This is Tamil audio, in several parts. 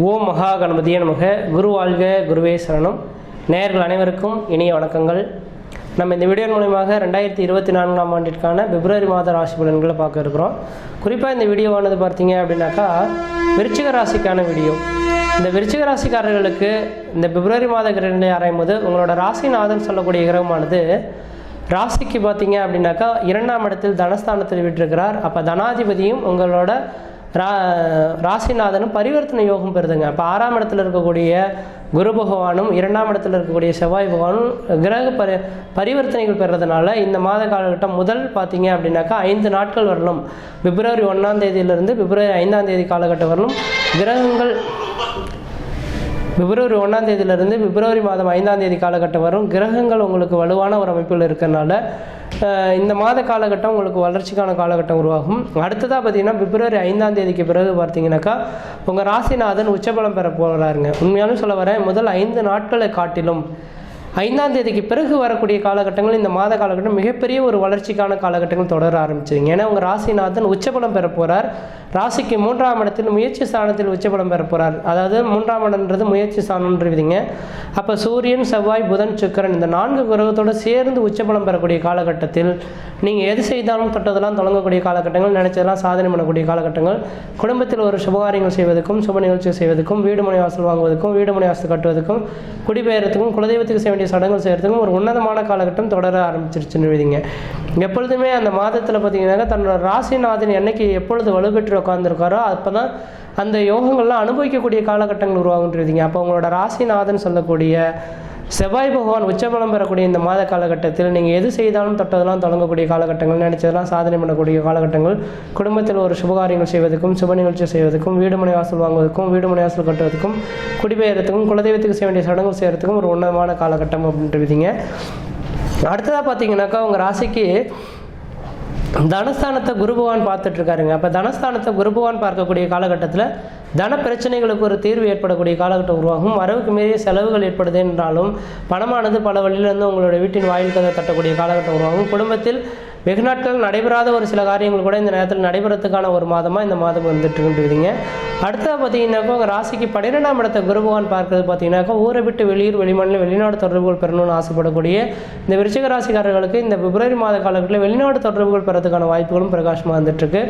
ஓம் மகா கணபதிய நமக. குரு வாழ்க குருவே சரணம். நேயர்கள் அனைவருக்கும் இனிய வணக்கங்கள். நம்ம இந்த வீடியோ மூலயமாக ரெண்டாயிரத்தி இருபத்தி நான்காம் ஆண்டிற்கான பிப்ரவரி மாத ராசி பலன்களை பார்க்க இருக்கிறோம். குறிப்பாக இந்த வீடியோவானது பார்த்தீங்க அப்படின்னாக்கா விருச்சிக ராசிக்கான வீடியோ. இந்த விருச்சிக ராசிக்காரர்களுக்கு இந்த பிப்ரவரி மாத கிரகங்களை ஆராயும் போது உங்களோட ராசிநாதன் சொல்லக்கூடிய கிரகமானது ராசிக்கு பார்த்தீங்க அப்படின்னாக்கா இரண்டாம் இடத்தில் தனஸ்தானத்தில் விட்டிருக்கிறார் அப்போ தனாதிபதியும் உங்களோட ரா ராசிநாதனும் பரிவர்த்தனை யோகம் பெறுதுங்க. இப்போ ஆறாம் இடத்துல இருக்கக்கூடிய குரு பகவானும் இரண்டாம் இடத்துல இருக்கக்கூடிய செவ்வாய் பகவானும் கிரக பரி பரிவர்த்தனைகள் பெறதுனால இந்த மாத காலகட்டம் முதல் பார்த்தீங்க அப்படின்னாக்கா ஐந்து நாட்கள் வரலும் பிப்ரவரி ஒன்றாம் தேதியிலிருந்து பிப்ரவரி ஐந்தாம் தேதி காலகட்டம் வரலும் கிரகங்கள் பிப்ரவரி ஒன்றாம் தேதியிலிருந்து பிப்ரவரி மாதம் ஐந்தாம் தேதி காலகட்டம் வரும். கிரகங்கள் உங்களுக்கு வலுவான ஒரு அமைப்பில் இருக்கிறனால இந்த மாத காலகட்டம் உங்களுக்கு வளர்ச்சிக்கான காலகட்டம் உருவாகும். அடுத்ததாக பார்த்தீங்கன்னா பிப்ரவரி ஐந்தாம் தேதிக்கு பிறகு பார்த்தீங்கன்னாக்கா உங்கள் ராசிநாதன் உச்சபலம் பெற போகிறாருங்க உண்மையாலும் சொல்ல வரேன் முதல் ஐந்து நாட்களை காட்டிலும் ஐந்தாம் தேதிக்கு பிறகு வரக்கூடிய காலகட்டங்கள் இந்த மாத காலகட்டம் மிகப்பெரிய ஒரு வளர்ச்சிக்கான காலகட்டங்கள் தொடர ஆரம்பிச்சிருங்க. ஏன்னா உங்கள் ராசிநாதன் உச்சபலம் பெற போகிறார் ராசிக்கு மூன்றாம் இடத்தில் முயற்சி ஸ்தானத்தில் உச்சபலம் பெற போகிறார் அதாவது மூன்றாம் இடம்ன்றது முயற்சி ஸ்தானம்ன்றவிதிங்க அப்போ சூரியன் செவ்வாய் புதன் சுக்கரன் இந்த நான்கு கிரகத்தோடு சேர்ந்து உச்சபலம் பெறக்கூடிய காலகட்டத்தில் நீங்கள் எது செய்தாலும் தொட்டதெல்லாம் தொடங்கக்கூடிய காலகட்டங்கள் நினைச்சதெல்லாம் சாதனை பண்ணக்கூடிய காலகட்டங்கள். குடும்பத்தில் ஒரு சுபகாரியங்கள் செய்வதற்கும் சுப நிகழ்ச்சி செய்வதற்கும் வீடு மனை வாசல் வாங்குவதற்கும் வீடு மனை வாசல் கட்டுவதற்கும் குடிபெயர்த்துக்கும் குலதெய்வத்துக்கு செய்ய வேண்டிய சடங்குகள் செய்கிறதுக்கும் ஒரு உன்னதமான காலகட்டம் தொடர ஆரம்பிச்சிருச்சுன்னு விதிங்க. எப்பொழுதுமே அந்த மாதத்தில் பார்த்தீங்கன்னாக்கா தன்னோட ராசிநாதன் என்னைக்கு எப்பொழுது வலுப்பெற்று உட்காந்துருக்காரோ அப்போ தான் அந்த யோகங்கள்லாம் அனுபவிக்கக்கூடிய காலகட்டங்கள் உருவாகுன்றீங்க அப்போ உங்களோட ராசிநாதன் சொல்லக்கூடிய செவ்வாய் பகவான் உச்சபலம் பெறக்கூடிய இந்த மாத காலகட்டத்தில் நீங்கள் எது செய்தாலும் தொட்டதெல்லாம் தொடங்கக்கூடிய காலகட்டங்கள் நினைச்சதெல்லாம் சாதனை பண்ணக்கூடிய காலகட்டங்கள் குடும்பத்தில் ஒரு சுபகாரியங்கள் செய்வதற்கும் சுப நிகழ்ச்சி செய்வதற்கும் வீடு மனை வாசல் வாங்குவதற்கும் வீடு மனை வாசல் கட்டுவதற்கும் குடிபெயர்த்துக்கும் குலதெய்வத்துக்கு செய்ய வேண்டிய சடங்கு செய்கிறதுக்கும் ஒரு உன்னதமான காலகட்டம் அப்படின்றீங்க அடுத்ததாக பார்த்தீங்கன்னாக்கா உங்கள் ராசிக்கு தனஸ்தானத்தை குரு பகவான் பார்த்துட்டு இருக்காருங்க அப்போ தனஸ்தானத்தை குரு பகவான் பார்க்கக்கூடிய காலகட்டத்தில் தன பிரச்சனைகளுக்கு ஒரு தீர்வு ஏற்படக்கூடிய காலகட்டம் உருவாகும். வரவுக்கு மீறிய செலவுகள் ஏற்படுது என்றாலும் பணமானது பல வழியிலிருந்து உங்களுடைய வீட்டின் வாயில் கதை தட்டக்கூடிய காலகட்டம் உருவாகும். குடும்பத்தில் வெகு நாட்கள் நடைபெறாத ஒரு சில காரியங்கள் கூட இந்த நேரத்தில் நடைபெறத்துக்கான ஒரு மாதமாக இந்த மாதம் வந்துட்டு இருக்குதுங்க அடுத்தது பார்த்தீங்கன்னாக்கா உங்கள் ராசிக்கு பன்னிரெண்டாம் இடத்த குருபவான் பார்க்கறது பார்த்தீங்கன்னாக்கா ஊரை விட்டு வெளியூர் வெளிமாநில வெளிநாடு தொடர்புகள் பெறணும்னு ஆசைப்படக்கூடிய இந்த விருச்சிக ராசிக்காரர்களுக்கு இந்த பிப்ரவரி மாத காலகட்டத்தில் வெளிநாடு தொடர்புகள் பெறதுக்கான வாய்ப்புகளும் பிரகாசமாக வந்துட்டுருக்கு.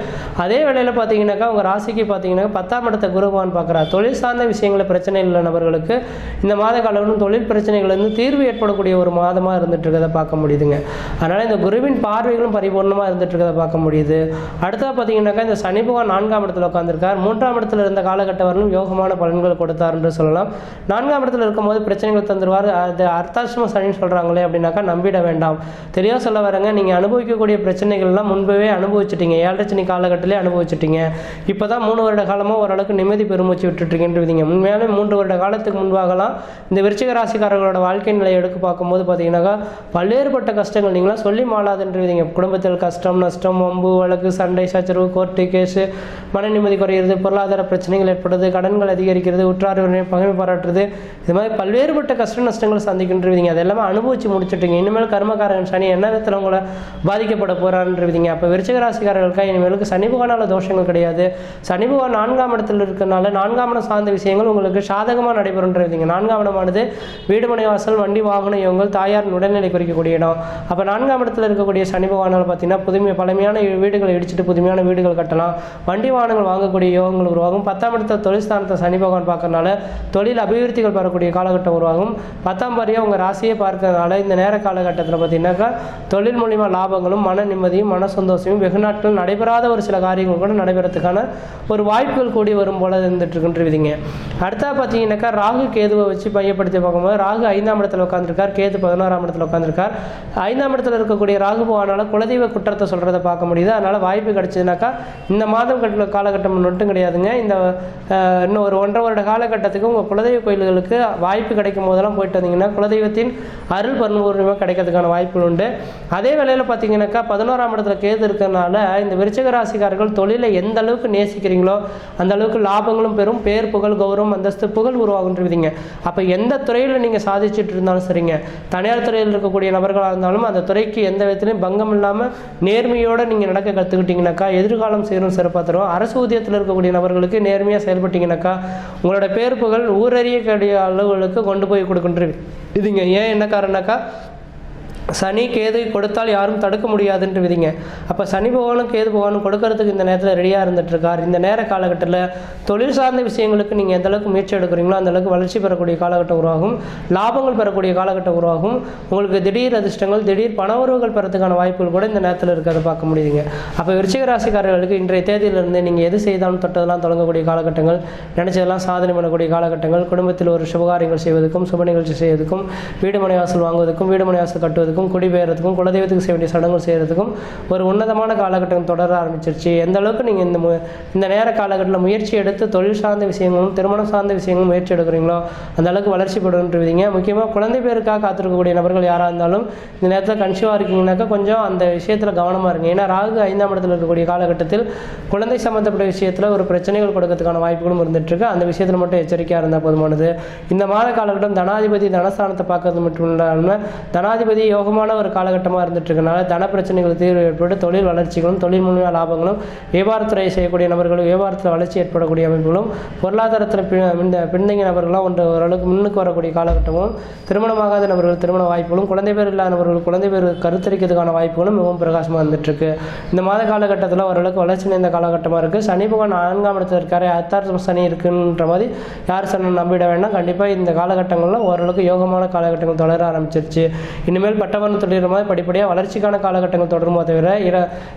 அதே வேளையில் பார்த்தீங்கன்னாக்கா உங்கள் ராசிக்கு பார்த்தீங்கன்னாக்கா பத்தாம் இடத்த குரு பார்க்குறா தொழில் சார்ந்த விஷயங்களில் பிரச்சனை உள்ள நபர்களுக்கு இந்த மாத காலகட்டம் தொழில் பிரச்சனைகள் வந்து தீர்வு ஏற்படக்கூடிய ஒரு மாதமாக இருந்துட்டு இருக்கதை பார்க்க முடியுதுங்க. அதனால் இந்த குருவின் பார்வைகளும் பரிபூர்ணமாக இருந்துட்டு இருக்கதை பார்க்க முடியுது. அடுத்தது பார்த்தீங்கன்னாக்கா இந்த சனி பகவான் நான்காம் இடத்துல உட்காந்துருக்கார் மூன்றாம் இடத்துல இருந்த காலகட்டம் வரலும் யோகமான பலன்கள் கொடுத்தார் என்று சொல்லலாம். நான்காம் இடத்துல இருக்கும்போது பிரச்சனைகள் தந்துருவார். அது அர்த்தாசிரம சனின்னு சொல்கிறாங்களே அப்படின்னாக்கா நம்பிட வேண்டாம். தெளிவாக சொல்ல வரங்க நீங்கள் அனுபவிக்கக்கூடிய பிரச்சனைகள்லாம் முன்பவே அனுபவிச்சிட்டீங்க. ஏழரை சனி காலகட்டத்திலே அனுபவிச்சிட்டீங்க. இப்போ தான் மூணு வருட காலமாக ஓரளவுக்கு நிம்மதி பெருமூச்சு விட்டுட்டுருக்கின்றீங்க உண்மையாலே மூன்று வருட காலத்துக்கு முன்பாகலாம் இந்த விருச்சிக ராசிக்காரர்களோட வாழ்க்கை நிலையை எடுத்து பார்க்கும்போது பார்த்தீங்கன்னாக்கா பல்வேறுபட்ட கஷ்டங்கள் நீங்களாம் சொல்லி மாளாதுன்றீங்க. குடும்பத்தில் கஷ்டம் நஷ்டம் வம்பு வழக்கு சண்டை சச்சரவு கோர்ட்டு கேஸு மன நிம்மதி குறையிறது பொருளாதார பிரச்சனைகள் ஏற்படுறது கடன்கள் அதிகரிக்கிறது உற்றார் உறவினர் பாராட்டுறது. இது மாதிரி பல்வேறுபட்ட கஷ்ட நஷ்டங்களை சந்திக்கின்றீங்க அது எல்லாமே அனுபவிச்சு முடிச்சுட்டுங்க. இனிமேல் கர்மகாரன் சனி என்ன விதத்தில் உங்களை பாதிக்கப்பட போகிறான்றவிங்க அப்போ விருச்சிக ராசிக்காரர்களுக்காக இனிமேலுக்கு சனி பகவானால தோஷங்கள் கிடையாது. சனி பகவான் நான்காம் இடத்தில் இருக்கிறனால நான்காம் இடம் சார்ந்த விஷயங்கள் உங்களுக்கு சாதகமாக நடைபெறுன்றவிங்க நான்காம் இடமானது வீடுமனை வாசல் வண்டி வாகன இவங்கள் தாயார் உடல்நிலை குறிக்கக்கூடிய இடம். அப்போ நான்காம் இடத்துல இருக்கக்கூடிய சனி பகவானால் பார்த்தீங்கன்னா புதுமை பழமையான வீடுகளை இடிச்சிட்டு புதுமையான வீடுகள் கட்டலாம். வண்டி வாகனங்கள் வாங்கக்கூடிய யோகங்கள் உருவாகும். பத்தாம் இடத்த தொழில் ஸ்தானத்தை சனி பகவான் பார்க்கறனால தொழில் அபிவிருத்திகள் பெறக்கூடிய காலகட்டம் உருவாகும். பத்தாம் பாரியாக உங்கள் ராசியை பார்க்கறதுனால இந்த நேர காலகட்டத்தில் பார்த்தீங்கன்னாக்கா தொழில் மூலிமா லாபங்களும் மன நிம்மதியும் மன சந்தோஷமும் வெகு நாட்கள் நடைபெறாத ஒரு சில காரியங்கள் கூட நடைபெறத்துக்கான ஒரு வாய்ப்புகள் கூடி வரும் போல இருந்துட்டு இருக்குன்றீங்க அடுத்தா பார்த்தீங்கன்னாக்கா ராகு கேதுவை வச்சு மையப்படுத்தி பார்க்கும்போது ராகு ஐந்தாம் இடத்துல உட்காந்துருக்கார் கேது பதினோராம் இடத்துல உட்காந்துருக்கார் ஐந்தாம் இடத்துல இருக்கக்கூடிய ராகு போவானால குலதெய்வ குற்றத்தை சொல்கிறத பார்க்க முடியுது. அதனால் வாய்ப்பு கிடைச்சதுனாக்கா இந்த மாதம் கட்ட காலகட்டம் மட்டும் கிடையாதுங்க. இந்த இன்னும் ஒரு ஒன்றரை வருட காலகட்டத்துக்கு உங்கள் குலதெய்வ கோயில்களுக்கு வாய்ப்பு கிடைக்கும் போதெல்லாம் போயிட்டு வந்தீங்கன்னா குலதெய்வத்தின் அருள் பரிபூர்ணமாக கிடைக்கிறதுக்கான வாய்ப்புகள் உண்டு. அதே வேளையில் பார்த்தீங்கன்னாக்கா பதினோராம் இடத்துல கேது இருக்கிறதுனால இந்த விருச்சக ராசிக்காரர்கள் தொழிலை எந்த அளவுக்கு நேசிக்கிறீங்களோ அந்த அளவுக்கு லாபங்களும் பெறும். பேர் புகழ் கௌரவம் அந்தஸ்து புகழ் உருவாகுன்றீங்க அப்போ எந்த துறையில் நீங்கள் சாதிச்சுட்டு இருந்தாலும் சரிங்க. தனியார் துறையில் இருக்கக்கூடிய நபர்களாக இருந்தாலும் அந்த துறைக்கு எந்த விதத்திலையும் பங்கம் இல்லாமல் நேர்மையோடு நீங்கள் நடக்க கற்றுக்கிட்டீங்கனாக்கா எதிர்காலம் சேரும் சிறப்பாக தரும். அரசு ஊதியத்தில் இருக்கக்கூடிய நபர்களுக்கு நேர்மையாக செயல்பட்டீங்கனாக்கா உங்களோட பேர் புகழ் ஊரறியக்கூடிய அளவுகளுக்கு கொண்டு போய் கொடுக்கின்றது இதுங்க ஏன் என்ன காரணம்னாக்கா சனி கேது கொடுத்தால் யாரும் தடுக்க முடியாதுன்ற விதிங்க. அப்போ சனி பகவானும் கேது பகவானும் கொடுக்கறதுக்கு இந்த நேரத்தில் ரெடியாக இருந்துட்டு இருக்கார் இந்த நேர காலகட்டத்தில் தொழில் சார்ந்த விஷயங்களுக்கு நீங்கள் எந்த அளவுக்கு முயற்சி எடுக்கிறீங்களோ அந்த அளவுக்கு வளர்ச்சி பெறக்கூடிய காலகட்டம் உருவாகும். லாபங்கள் பெறக்கூடிய காலகட்டம் உருவாகும். உங்களுக்கு திடீர் அதிர்ஷ்டங்கள் திடீர் பண உறவுகள் பெறத்துக்கான வாய்ப்புகள் கூட இந்த நேரத்தில் இருக்கிறத பார்க்க முடியுதுங்க. அப்போ விருச்சிக ராசிக்காரர்களுக்கு இன்றைய தேதியிலிருந்து நீங்கள் எது செய்தாலும் தொட்டதெல்லாம் தொடங்கக்கூடிய காலகட்டங்கள் நினைச்சதெல்லாம் சாதனை பண்ணக்கூடிய காலகட்டங்கள் குடும்பத்தில் ஒரு சுபகாரியங்கள் செய்வதற்கும் சுப நிகழ்ச்சி செய்வதற்கும் வீடு மனை வாசல் வாங்குவதற்கும் வீடு வாசல் கட்டுவதற்கும் குடிபெயர்றதுக்கும் குலதெய்வத்துக்கு செய்ய வேண்டிய சடங்குகள் செய்கிறதுக்கும் ஒரு உன்னதமான காலகட்டம் தொடர ஆரம்பிச்சிருச்சு. எந்த அளவுக்கு நீங்கள் இந்த மு- இந்த நேர காலகட்டத்தில் முயற்சி எடுத்து தொழில் சார்ந்த விஷயங்களும் திருமணம் சார்ந்த விஷயங்களும் முயற்சி எடுக்கிறீங்களோ அந்த அளவுக்கு வளர்ச்சி படுன்றீங்க முக்கியமாக குழந்தை பேருக்காக காத்திருக்கக்கூடிய நபர்கள் யாராக இருந்தாலும் இந்த நேரத்தில் கன்சியூவாக இருக்கீங்கன்னாக்கா கொஞ்சம் அந்த விஷயத்தில் கவனமாக இருங்க. ஏன்னா ராகு ஐந்தாம் இடத்தில் இருக்கக்கூடிய காலகட்டத்தில் குழந்தை சம்மந்தப்பட்ட விஷயத்தில் ஒரு பிரச்சனைகள் கொடுக்கறதுக்கான வாய்ப்புகளும் இருந்துகிட்ருக்கு அந்த விஷயத்தில் மட்டும் எச்சரிக்கையாக இருந்தால் போதுமானது. இந்த மாத காலகட்டம் தனாதிபதி தனஸ்தானத்தை பார்க்கறது மட்டும் இல்லாமல் தனாதிபதி யோகமான ஒரு காலகட்டமாக இருந்துட்டுருக்கனால தன பிரச்சனைகள் தீர்வு ஏற்பட்டு தொழில் வளர்ச்சிகளும் தொழில் மூலியமாக லாபங்களும் வியாபாரத்துறை செய்யக்கூடிய நபர்களும் வியாபாரத்தில் வளர்ச்சி ஏற்படக்கூடிய அமைப்புகளும் பொருளாதாரத்தில் இந்த பின்தங்கிய நபர்கள்லாம் ஒன்று ஓரளவுக்கு முன்னுக்கு வரக்கூடிய காலகட்டமும் திருமணமாகாத நபர்கள் திருமண வாய்ப்புகளும் குழந்தை பேர் இல்லாத நபர்கள் குழந்தை பேர் கருத்தரிக்கிறதுக்கான வாய்ப்புகளும் மிகவும் பிரகாசமாக இருந்துட்டுருக்கு. இந்த மாத காலகட்டத்தில் ஓரளவுக்கு வளர்ச்சி நிறைந்த காலகட்டமாக இருக்குது சனி பகவான் நான்காம் இடத்துல இருக்காரு. அத்தார்த்தம் சனி இருக்குன்ற மாதிரி யார் சனி நம்பிட வேண்டாம். கண்டிப்பாக இந்த காலகட்டங்களில் ஓரளவுக்கு யோகமான காலகட்டங்கள் தொடர ஆரம்பிச்சிருச்சு. இனிமேல் கட்டவன் தொழில் மாதிரி படிப்படியாக வளர்ச்சிக்கான காலகட்டங்கள் தொடருமோ தவிர இற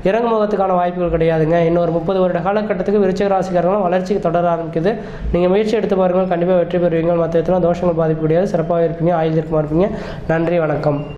இறங்குமுகத்துக்கான வாய்ப்புகள் கிடையாதுங்க. இன்னொரு முப்பது வருட காலகட்டத்துக்கு விருச்சிக ராசிக்காரங்களும் வளர்ச்சிக்கு தொடர ஆரம்பிக்குது. நீங்கள் முயற்சி எடுத்து பாருங்கள் கண்டிப்பாக வெற்றி பெறுவீங்க மற்ற தோஷங்கள் பாதிப்பு கிடையாது சிறப்பாக இருப்பீங்க ஆயுள் இருக்கமாக இருப்பீங்க. நன்றி வணக்கம்.